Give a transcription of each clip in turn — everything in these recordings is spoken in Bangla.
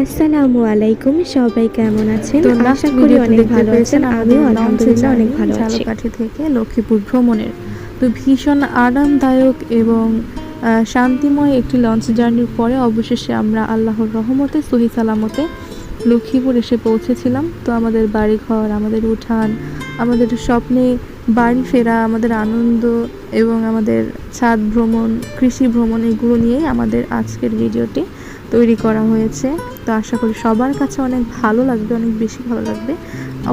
আসসালামু আলাইকুম সবাই কেমন আছেন? আশা করি অনেক ভালো আছেন আমিও আলহামদুলিল্লাহ অনেক ভালো আছি। ঝালকাঠি থেকে লক্ষ্মীপুর ভ্রমণের। তো ভীষণ আরামদায়ক এবং শান্তিময় একটি লঞ্চ জার্নির পরে অবশেষে আমরা আল্লাহর রহমতে সহি সালামতে লক্ষ্মীপুর এসে পৌঁছেছিলাম। তো আমাদের বাড়িঘর আমাদের উঠান আমাদের স্বপ্নে বাড়ি ফেরা আমাদের আনন্দ এবং আমাদের ছাদ ভ্রমণ কৃষি ভ্রমণ এগুলো নিয়েই আমাদের আজকের ভিডিওটি তৈরি করা হয়েছে। তো আশা করি সবার কাছে অনেক ভালো লাগবে, অনেক বেশি ভালো লাগবে।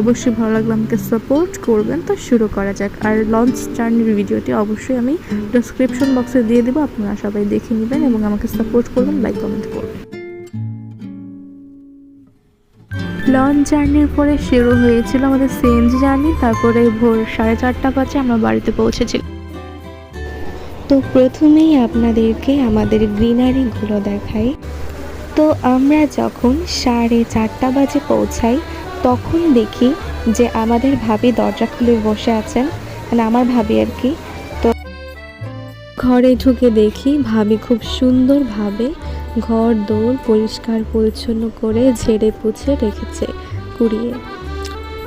অবশ্যই ভালো লাগলে আমাকে সাপোর্ট করবেন। তো শুরু করা যাক। আর লঞ্চ জার্নির ভিডিওটি অবশ্যই আমি ডিসক্রিপশন বক্সে দিয়ে দেবো। আপনারা সবাই দেখে নেবেন এবং আমাকে সাপোর্ট করবেন লাইক কমেন্ট করবেন। লঞ্চ জার্নির পরে শুরু হয়েছিল আমাদের সিএনজি জার্নি তারপরে ভোর সাড়ে চারটা বাজে আমরা বাড়িতে পৌঁছেছিলাম। তো প্রথমেই আপনাদেরকে আমাদের গ্রিনারিগুলো দেখাই। তো আমরা যখন সাড়ে চারটা বাজে পৌঁছাই, তখন দেখি যে আমাদের ভাবি দরজা খুলে বসে আছেন মানে আমার ভাবি আর কি। তো ঘরে ঢুকে দেখি ভাবি খুব সুন্দরভাবে ঘর দোর পরিষ্কার পরিচ্ছন্ন করে ঝেড়ে পুছে রেখেছে কুড়িয়ে।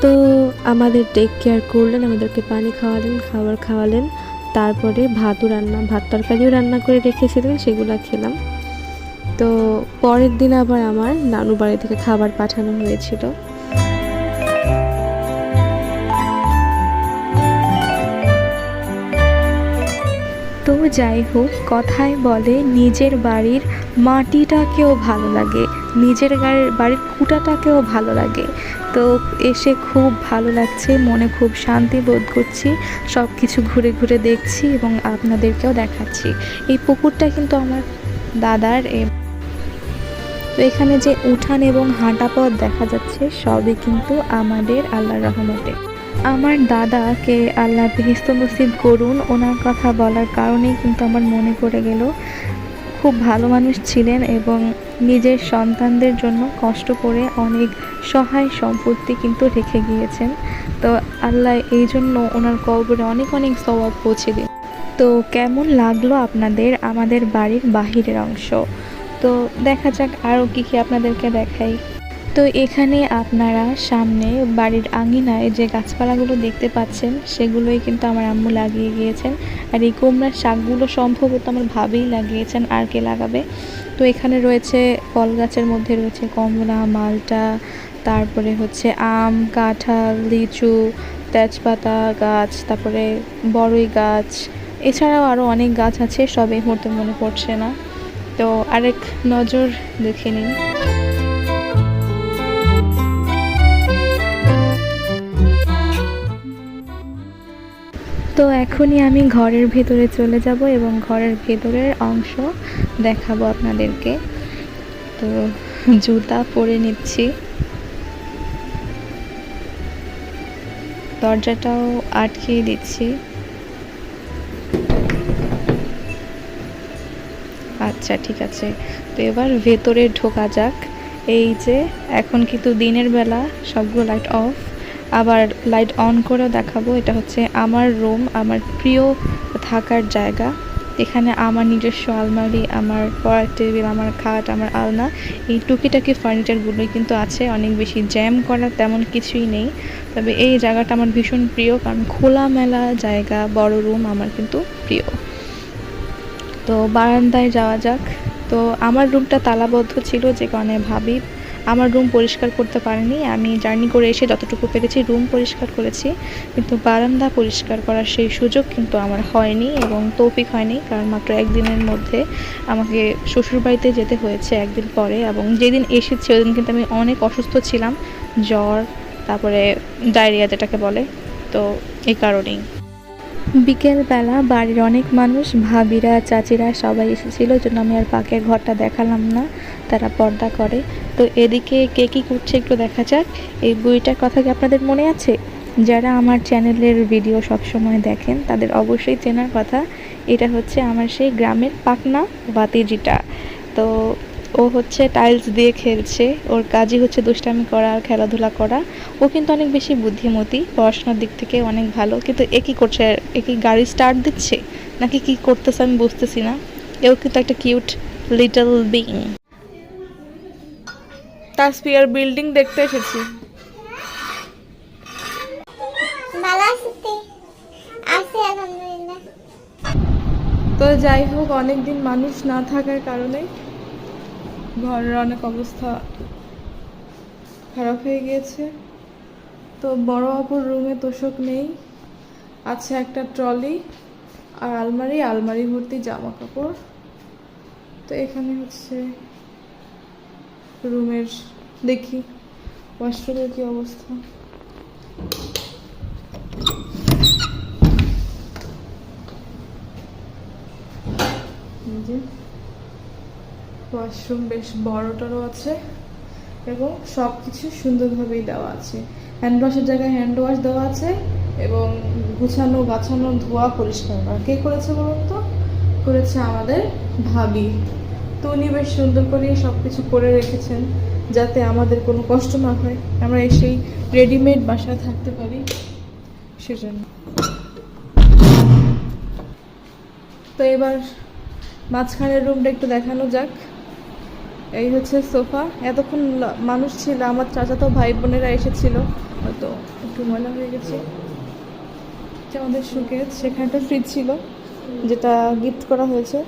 তো আমাদের টেক কেয়ার করলেন, আমাদেরকে পানি খাওয়ালেন, খাবার খাওয়ালেন, তারপরে ভাতও রান্না, ভাত তরকারিও রান্না করে রেখেছিলেন, সেগুলো খেলাম। তো পরের দিন আবার আমার নানু বাড়ি থেকে খাবার পাঠানো হয়েছিল। তো যাই হোক, কথায় বলে নিজের বাড়ির মাটিটাকেও ভালো লাগে, নিজের গাড়ির বাড়ির কুটাটাকেও ভালো লাগে। তো এসে খুব ভালো লাগছে, মনে খুব শান্তি বোধ করছি সব কিছু ঘুরে ঘুরে দেখছি এবং আপনাদেরকেও দেখাচ্ছি। এই পুকুরটা কিন্তু আমার দাদার তো এখানে যে উঠান এবং হাঁটা পথ দেখা যাচ্ছে, সবই কিন্তু আমাদের আল্লাহর রহমতে। আমার দাদাকে আল্লাহ বেহেস্ত নসিব করুন, ওনার কথা বলার কারণেই কিন্তু আমার মনে পড়ে গেল, খুব ভালো মানুষ ছিলেন এবং নিজের সন্তানদের জন্য কষ্ট করে অনেক সহায় সম্পত্তি কিন্তু রেখে গিয়েছেন। তো আল্লাহ এই জন্য ওনার কবরে অনেক অনেক স্বভাব পৌঁছে দিন। তো কেমন লাগল আপনাদের আমাদের বাড়ির বাহিরের অংশ? তো দেখা যাক আরও কী কী আপনাদেরকে দেখাই। তো এখানে আপনারা সামনে বাড়ির আঙিনায় যে গাছপালাগুলো দেখতে পাচ্ছেন, সেগুলোই কিন্তু আমার আম্মু লাগিয়ে গিয়েছেন। আর এই কুমড়ার শাকগুলো সম্ভবত আমার ভাবেই লাগিয়েছেন আর কে লাগাবে। তো এখানে রয়েছে ফল গাছের মধ্যে রয়েছে কমলা, মালটা, তারপরে হচ্ছে আম, কাঁঠাল, লিচু, তেজপাতা গাছ, তারপরে বড়ই গাছ। এছাড়াও আরও অনেক গাছ আছে, সব এই মুহূর্তে মনে পড়ছে না। তো আরেক নজর দেখে নিন তো এখনই আমি ঘরের ভেতরে চলে যাব এবং ঘরের ভেতরের অংশ দেখাবো আপনাদেরকে। তো জুতা পরে নিচ্ছি। দরজাটাও আটকিয়ে দিচ্ছি। আচ্ছা ঠিক আছে। তো এবার ভেতরে ঢোকা যাক। এই যে, এখন কিন্তু দিনের বেলা, সবগুলো লাইট অফ আবার লাইট অন করেও দেখাবো। এটা হচ্ছে আমার রুম আমার প্রিয় থাকার জায়গা। এখানে আমার নিজস্ব আলমারি, আমার পড়ার টেবিল আমার খাট, আমার আলনা। এই টুকিটাকি ফার্নিচারগুলোই কিন্তু আছে। অনেক বেশি জ্যাম করা তেমন কিছুই নেই। তবে এই জায়গাটা আমার ভীষণ প্রিয়, কারণ খোলামেলা জায়গা, বড় রুম আমার কিন্তু প্রিয়। তো বারান্দায় যাওয়া যাক। তো আমার রুমটা তালাবদ্ধ ছিল যে কারণে ভাবি, আমার রুম পরিষ্কার করতে পারিনি। আমি জার্নি করে এসে যতটুকু পেরেছি রুম পরিষ্কার করেছি। কিন্তু বারান্দা পরিষ্কার করার সেই সুযোগ কিন্তু আমার হয়নি এবং তৌফিক হয়নি, কারণ মাত্র একদিনের মধ্যে আমাকে শ্বশুরবাড়িতে যেতে হয়েছে একদিন পরে এবং যেদিন এসেছি ওই দিন কিন্তু আমি অনেক অসুস্থ ছিলাম, জ্বর, তারপরে ডায়রিয়া যেটাকে বলে। তো এই কারণেই। বিকেলবেলা বাড়ির অনেক মানুষ, ভাবিরা, চাচিরা সবাই এসেছিল জন্য আমি আর পাকের ঘরটা দেখালাম না, তারা পর্দা করে। তো এদিকে কে কী করছে একটু দেখা যাক। এই বইটার কথা কি আপনাদের মনে আছে? যারা আমার চ্যানেলের ভিডিও সবসময় দেখেন, তাদের অবশ্যই চেনার কথা। এটা হচ্ছে আমার সেই গ্রামের পাকনা বাতিজিটা। তো ও হচ্ছে টাইলস দিয়ে খেলছে ওর কাজই হচ্ছে দুষ্টামি করা আর খেলাধুলা করা। ও কিন্তু অনেক বেশি বুদ্ধিমতী পড়াশোনার দিক থেকে অনেক ভালো কিন্তু এ কী করছে? এ কি গাড়ি স্টার্ট দিচ্ছে? নাকি কি করতেছে আমি বুঝতেছি না। এও কিন্তু একটা কিউট লিটল বিং তাসপিয়ার বিল্ডিং দেখতে এসেছি। তো। যাই হোক অনেক দিন মানুষ না থাকার কারণে ঘরের অনেক অবস্থা খারাপ হয়ে গিয়েছে। তো বড় অপর রুমে তোষক নেই। আছে একটা ট্রলি আর আলমারি আলমারি ভর্তি জামা কাপড় তো এখানে হচ্ছে রুমের দেখি ওয়াশরুমের কি অবস্থা। যে। ওয়াশরুম বেশ বড়টারও আছে এবং সব কিছু সুন্দরভাবেই দেওয়া আছে। হ্যান্ড ওয়াশের জায়গায় হ্যান্ড ওয়াশ দেওয়া আছে এবং গুছানো গাছানো ধোয়া পরিষ্কার করা। কে করেছে বলুন তো? করেছে আমাদের ভাবি। তো উনি বেশ সুন্দর করে সব কিছু করে রেখেছেন যাতে আমাদের কোনো কষ্ট না হয়। আমরা এসেই রেডিমেড বাসায় থাকতে পারি সেজন্য। তো এবার মাঝখানের রুমটা একটু দেখানো যাক। এই হচ্ছে সোফা। এতক্ষণ মানুষ ছিল, আমার চাচাতো ভাই বোনেরা এসেছিল। হয়তো একটু ময়লা হয়ে গেছে। আমাদের সুকেজ সেখানে একটা ফ্রিজ ছিল, যেটা গিফট করা হয়েছে।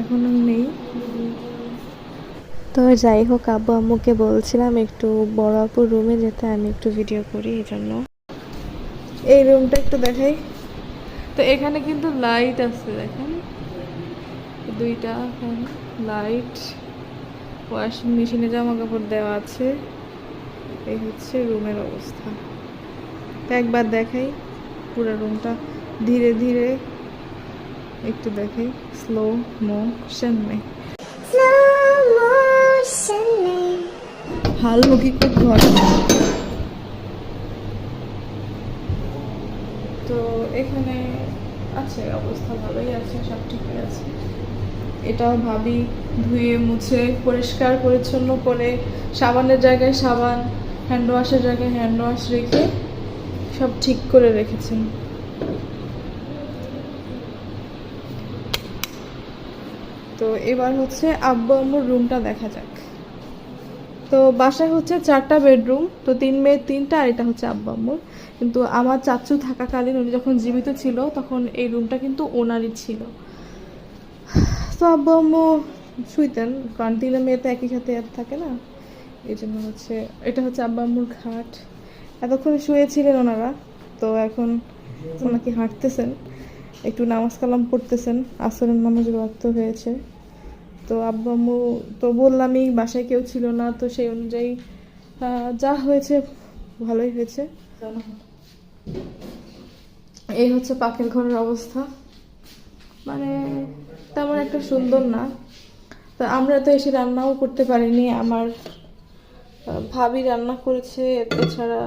এখন নেই। তো যাই হোক, আব্বু আম্মুকে বলছিলাম একটু বড় আপুর রুমে যেতে, আমি একটু ভিডিও করি এই জন্য এই রুমটা একটু দেখাই। তো এখানে কিন্তু লাইট আছে, দেখেন। দুইটা লাইট, ওয়াশিং মেশিনে জামা কাপড় দেওয়া আছে। এই হচ্ছে রুমের অবস্থা। তো একবার দেখাই পুরো রুমটা। ধীরে ধীরে একটু দেখাই। স্লো মোশন মে হাল হকিকত ঘর। তো এখানে আছে, অবস্থা ভালোই আছে, সব ঠিকই আছে। এটাও ভাবি ধুয়ে, মুছে, পরিষ্কার, পরিচ্ছন্ন করে সাবানের জায়গায় সাবান হ্যান্ড ওয়াশের জায়গায় হ্যান্ড ওয়াশ রেখে সব ঠিক করে রেখেছেন। তো এবার হচ্ছে আব্বু আম্মুর রুমটা দেখা যাক। তো বাসায় হচ্ছে চারটা বেডরুম তো তিন মেয়ে তিনটা আর এটা হচ্ছে আব্বা আম্মুর। কিন্তু আমার চাচু থাকাকালীন উনি যখন জীবিত ছিল, তখন এই রুমটা কিন্তু ওনারই ছিল। তো আব্বা আম্মু শুইতেন কারণ তিনটা মেয়ে তো একই সাথে আর থাকে না। এই জন্য হচ্ছে এটা হচ্ছে আব্বা আম্মুর খাট এতক্ষণ শুয়েছিলেন ওনারা তো এখন ওনাকে হাঁটতেছেন একটু নামাজ কালাম পড়তেছেন আসরের নামাজের ওয়াক্ত হয়েছে। তো আব্বু আম্মু তো বললামই বাসায় কেউ ছিল না তো সেই অনুযায়ী যা হয়েছে ভালোই হয়েছে। এই হচ্ছে পাখির ঘরের অবস্থা। মানে তেমন একটা সুন্দর না। তো আমরা তো এসে রান্নাও করতে পারিনি, আমার ভাবি রান্না করেছে, এছাড়া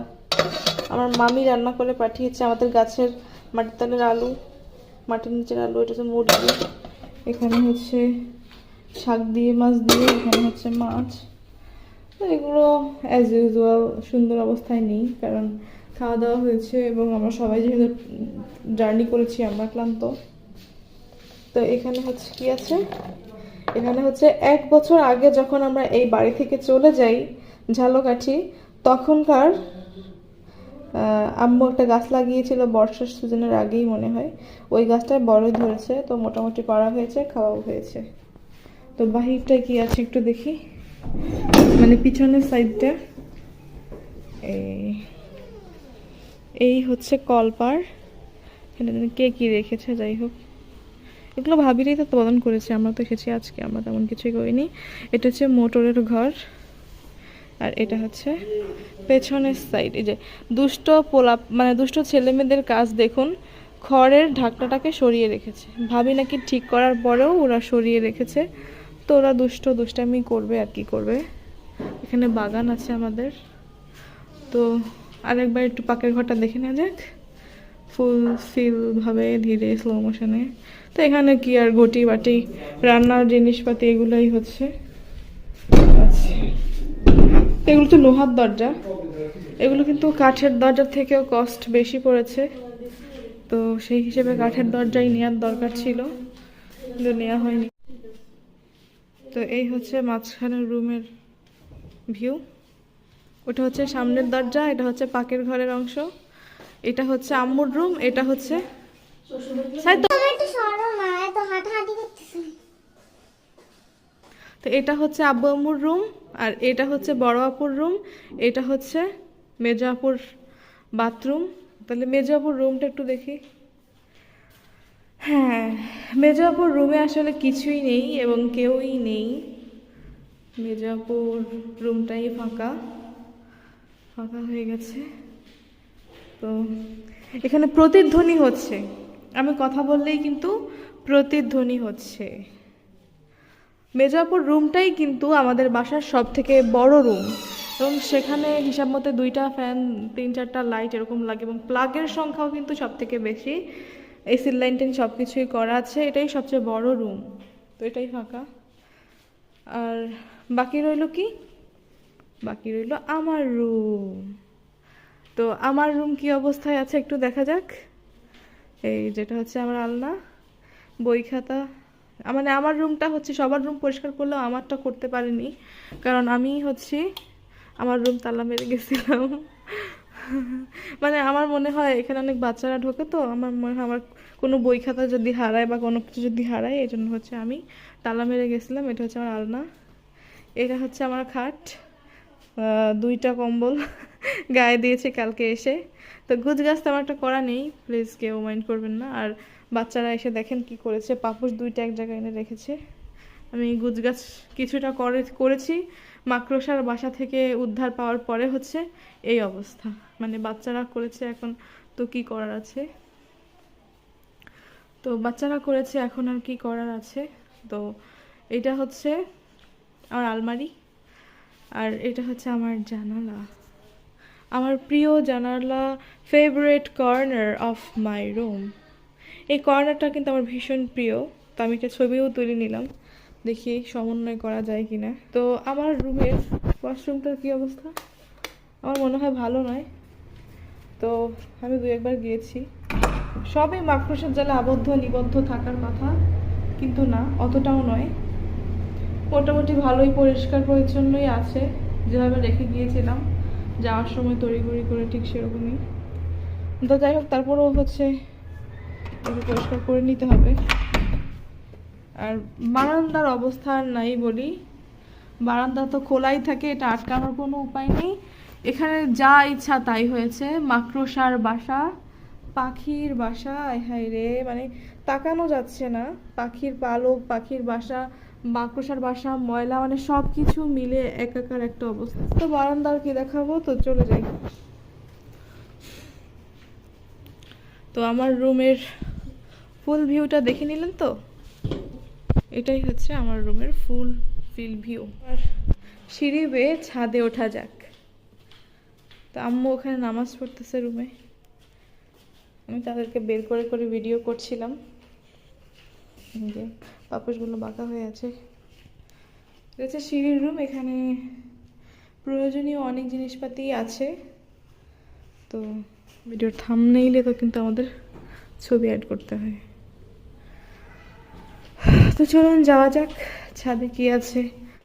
আমার মামি রান্না করে পাঠিয়েছে, আমাদের গাছের মাটির তলের আলু, মাটির নিচের আলু, এটা হচ্ছে মুরগি। এখানে হচ্ছে শাক দিয়ে, মাছ দিয়ে, এখানে হচ্ছে মাছ। এগুলো অ্যাজ ইউজুয়াল সুন্দর অবস্থায় নেই, কারণ খাওয়া দাওয়া হয়েছে এবং আমরা সবাই যেহেতু জার্নি করেছি, আমরা ক্লান্ত। তো এখানে হচ্ছে কি আছে? এখানে হচ্ছে এক বছর আগে যখন আমরা এই বাড়ি থেকে চলে যাই ঝালকাঠি, তখনকার আম্মু একটা গাছ লাগিয়েছিল বর্ষার সিজনের আগেই মনে হয়। ওই গাছটায় বড়ই ধরেছে, তো মোটামুটি পাড়া হয়েছে, খাওয়াও হয়েছে। তো বাহিরটা কি আছে একটু দেখি? মানে পিছনের সাইডটা। এই এই হচ্ছে কলপার। কে কি রেখেছে, যাই হোক। এগুলো ভাবিরেই তো তদন করেছে, আমরা তো এসেছি আজকে, আমরা তেমন কিছুই করিনি। এটা হচ্ছে মোটরের ঘর, আর এটা হচ্ছে পেছনের সাইড এই যে দুষ্ট পোলা মানে দুষ্ট ছেলে মেয়েদের কাজ দেখুন, খড়ের ঢাকনাটাকে সরিয়ে রেখেছে। ভাবি নাকি ঠিক করার পরেও ওরা সরিয়ে রেখেছে। তো ওরা দুষ্ট, দুষ্টামি করবে আর কি করবে। এখানে বাগান আছে আমাদের। তো আরেকবার একটু পাকের ঘরটা দেখে নেওয়া যাক। ফুল ফিল ভাবে ধীরে স্লো মোশনে তো এখানে কি আর ঘটি বাটি রান্নার জিনিসপাতি এগুলোই হচ্ছে। এগুলো তো লোহার দরজা। এগুলো কিন্তু কাঠের দরজার থেকেও কস্ট বেশি পড়েছে। তো সেই হিসেবে কাঠের দরজাই নেওয়ার দরকার ছিল, কিন্তু নেওয়া হয়নি। তো এই হচ্ছে মাঝখানের রুমের ভিউ ওটা হচ্ছে সামনের দরজা, এটা হচ্ছে পাকের ঘরের অংশ। এটা হচ্ছে আম্মুর রুম এটা হচ্ছে তো এটা হচ্ছে আব্বু আম্মুর রুম আর এটা হচ্ছে বড় আপুর রুম এটা হচ্ছে মেজো আপুর বাথরুম। তাহলে মেজো আপুর রুমটা একটু দেখি। হ্যাঁ মেজো আপুর রুমে আসলে কিছুই নেই এবং কেউই নেই। মেজো আপুর রুমটাই ফাঁকা ফাঁকা হয়ে গেছে। তো এখানে প্রতিধ্বনি হচ্ছে। আমি কথা বললেই কিন্তু প্রতিধ্বনি হচ্ছে। মেজাপুর রুমটাই কিন্তু আমাদের বাসার সব থেকে বড় রুম এবং সেখানে হিসাব মতো দুইটা ফ্যান তিন চারটা লাইট এরকম লাগে এবং প্লাগের সংখ্যাও কিন্তু সব থেকে বেশি এসির লাইন টেন সব কিছুই করা আছে, এটাই সবচেয়ে বড় রুম তো এটাই ফাঁকা। আর বাকি রইল কি? বাকি রইল আমার রুম তো আমার রুম কি অবস্থায় আছে একটু দেখা যাক। এই যেটা হচ্ছে আমার আলনা, বই খাতা মানে আমার রুমটা হচ্ছে সবার রুম পরিষ্কার করলেও আমারটা করতে পারিনি। কারণ আমি হচ্ছে, আমার রুম তালা মেরে গেছিলাম। মানে আমার মনে হয় এখানে অনেক বাচ্চারা ঢোকে তো, আমার মনে হয় আমার কোনো বই খাতা যদি হারায় বা কোনো কিছু যদি হারায় এই জন্য হচ্ছে আমি তালা মেরে গেছিলাম। এটা হচ্ছে আমার আলনা। এটা হচ্ছে আমার খাট। দুইটা কম্বল গায়ে দিয়েছে কালকে এসে। তো গুজ গাছ তেমন একটা করা নেই প্লিজ কেউ মাইন্ড করবেন না। আর বাচ্চারা এসে দেখেন কি করেছে, পাপুস দুইটা এক জায়গায় এনে রেখেছে। আমি গুজ গাছ কিছুটা করে, করেছি, মাকড়সার বাসা থেকে উদ্ধার পাওয়ার পরে হচ্ছে এই অবস্থা। মানে বাচ্চারা করেছে এখন তো কি করার আছে? তো বাচ্চারা করেছে, এখন আর কি করার আছে? তো এটা হচ্ছে আমার আলমারি, আর এটা হচ্ছে আমার জানালা। আমার প্রিয় জানালা favourite corner of my room এই কর্নারটা কিন্তু আমার ভীষণ প্রিয়, তো আমি একটা ছবিও তুলে নিলাম, দেখি সমন্বয় করা যায় কি না তো আমার রুমের ওয়াশরুমটার কি অবস্থা? আমার মনে হয় ভালো নয়। তো আমি দু একবার গিয়েছি। সবই মাকড়সার জালে আবদ্ধ, নিবদ্ধ থাকার কথা, কিন্তু না, অতটাও নয়। মোটামুটি ভালোই, পরিষ্কার, পরিচ্ছন্নই আছে। যেভাবে রেখে গিয়েছিলাম। যাওয়ার সময় তড়িঘড়ি করে ঠিক সেরকমই। তো যাই হোক, তারপরেও হচ্ছে একটু পরিষ্কার করে নিতে হবে। আর বারান্দার অবস্থা নাই বলি। বারান্দা তো খোলাই থাকে, এটা আটকানোর কোনো উপায় নেই। এখানে যা ইচ্ছা তাই হয়েছে। মাকড়সার বাসা, পাখির বাসা হায় রে মানে তাকানো যাচ্ছে না। পাখির পালক, পাখির বাসা মাকড়সার বাসা, ময়লা মানে সব কিছু মিলে একাকার একটা অবস্থা। তো বারান্দার কি দেখাবো? তো চলে যাই। তো আমার রুমের ফুল ভিউটা দেখে নিলেন তো? এটাই হচ্ছে আমার রুমের ফুল ফিল ভিউ আর সিঁড়ি বেয়ে ছাদে ওঠা যাক। তো আম্মু ওখানে নামাজ পড়তেছে রুমে। আমি তাদেরকে বের করে করে ভিডিও করছিলাম। যে পাপোশগুলো বাঁকা হয়ে আছে। এটা সিঁড়ির রুম এখানে প্রয়োজনীয় অনেক জিনিসপাতি আছে। তো ভিডিওর থামনেইলে তো কিন্তু আমাদের ছবি অ্যাড করতে হয়। তো চলুন যাওয়া যাক, ছাদে কি আছে।